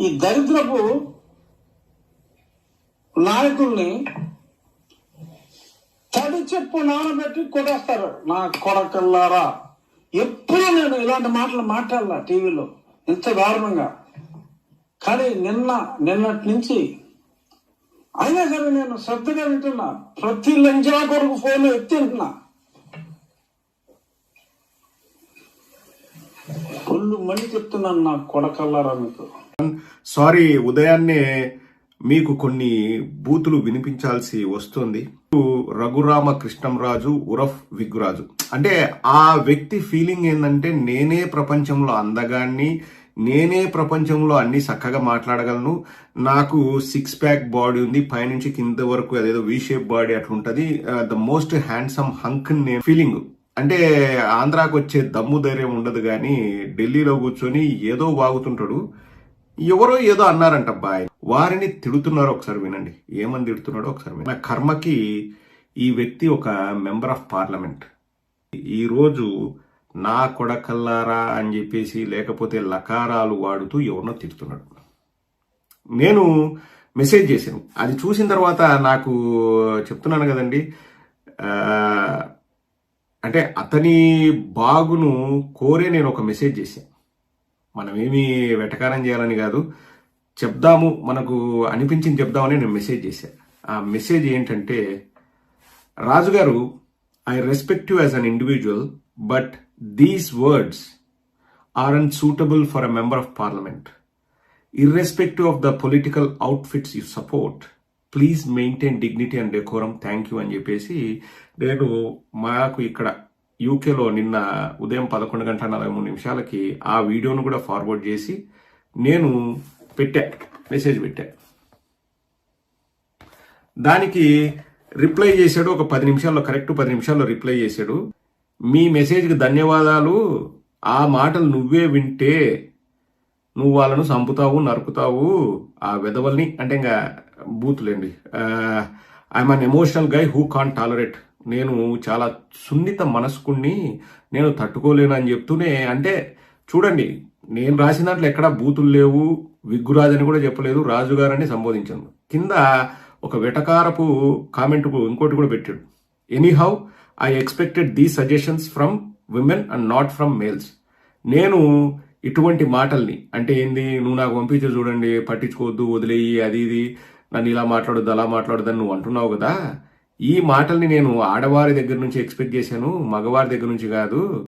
ఈ దరిద్రపు నాయకుల్ని తడి చెప్పు నానబెట్టి కొడేస్తారు నా కొడకల్లారా? ఎప్పుడూ నేను ఇలాంటి మాటలు మాట్లాడలా టీవీలో. ఇంత దారుణంగా. కానీ నిన్న నిన్నటి నుంచి అయినా సరే నేను శ్రద్ధగా వింటున్నా. ప్రతి లంజా కొరకు ఫోన్ ఎత్తింటున్నా ఒళ్ళు మళ్ళీ చెప్తున్నాను నా కొడకల్లారా మీకు. సారీ ఉదయాన్నే మీకు కొన్ని బూతులు వినిపించాల్సి వస్తుంది. రఘురామ కృష్ణంరాజు ఉరఫ్ విగ్గురాజు. అంటే ఆ వ్యక్తి ఫీలింగ్ ఏంటంటే నేనే ప్రపంచంలో అందగాన్ని నేనే ప్రపంచంలో అన్ని చక్కగా మాట్లాడగలను. నాకు సిక్స్ ప్యాక్ బాడీ ఉంది పైనుంచి కింద వరకు అదేదో వి షేప్ బాడీ అట్లుంటది. ద మోస్ట్ హ్యాండ్సమ్ హంక్ నేను ఫీలింగ్ అంటే ఆంధ్రాకి వచ్చే దమ్ము ధైర్యం ఉండదు కానీ ఢిల్లీలో కూర్చొని ఏదో వాగుతుంటాడు. ఎవరో ఏదో అన్నారంట అబ్బాయి వారిని తిడుతున్నారు ఒకసారి వినండి. ఏమని తిడుతున్నాడో ఒకసారి వినండి. నా కర్మకి ఈ వ్యక్తి ఒక మెంబర్ ఆఫ్ పార్లమెంట్. ఈరోజు నా కొడకల్లారా అని చెప్పేసి లేకపోతే లకారాలు వాడుతూ ఎవరినో తిడుతున్నాడు. నేను మెసేజ్ చేశాను. అది చూసిన తర్వాత నాకు చెప్తున్నాను కదండి అంటే అతని బాగును కోరే నేను ఒక మెసేజ్ చేశాను. మనమేమి వెటకారం చేయాలని కాదు. చెప్దాము మనకు అనిపించింది చెప్దామని నేను మెసేజ్ చేశాను ఆ మెసేజ్ ఏంటంటే రాజుగారు I respect you as an individual but these words are unsuitable for a member of parliament irrespective of the political outfits you support please maintain dignity and decorum thank you అని చెప్పేసి నేను మాకు ఇక్కడ యూకేలో నిన్న ఉదయం పదకొండు గంటల నలభై మూడు నిమిషాలకి ఆ వీడియోను కూడా ఫార్వర్డ్ చేసి నేను పెట్టా మెసేజ్ పెట్టా. దానికి రిప్లై చేశాడు ఒక పది నిమిషాల్లో కరెక్ట్ పది నిమిషాల్లో రిప్లై చేశాడు. మీ మెసేజ్కి ధన్యవాదాలు. ఆ మాటలు నువ్వే వింటే నువ్వు వాళ్ళను చంపుతావు నరుకుతావు. ఆ విధవల్ని అంటే ఇంకా బూతులేండి I'm an emotional guy who can tolerate నేను చాలా సున్నిత మనస్కుణ్ణి నేను తట్టుకోలేనని చెప్తూనే అంటే చూడండి నేను రాసిన దాంట్లో ఎక్కడా బూతులు లేవు విగ్గురాజు అని కూడా చెప్పలేదు రాజుగారని సంబోధించాను. కింద ఒక వెటకారపు కామెంట్ ఇంకోటి కూడా పెట్టాడు. Anyhow I expected the suggestions from women and not from males నేను ఇటువంటి మాటల్ని అంటే ఏంది నువ్వు నాకు పంపించే చూడండి పట్టించుకోవద్దు వదిలేయి అది ఇది నన్ను ఇలా మాట్లాడొద్దు అలా మాట్లాడొద్దు నువ్వు అంటున్నావు కదా ఈ మాటల్ని నేను ఆడవారి దగ్గర నుంచి ఎక్స్పెక్ట్ చేశాను మగవారి దగ్గర నుంచి కాదు.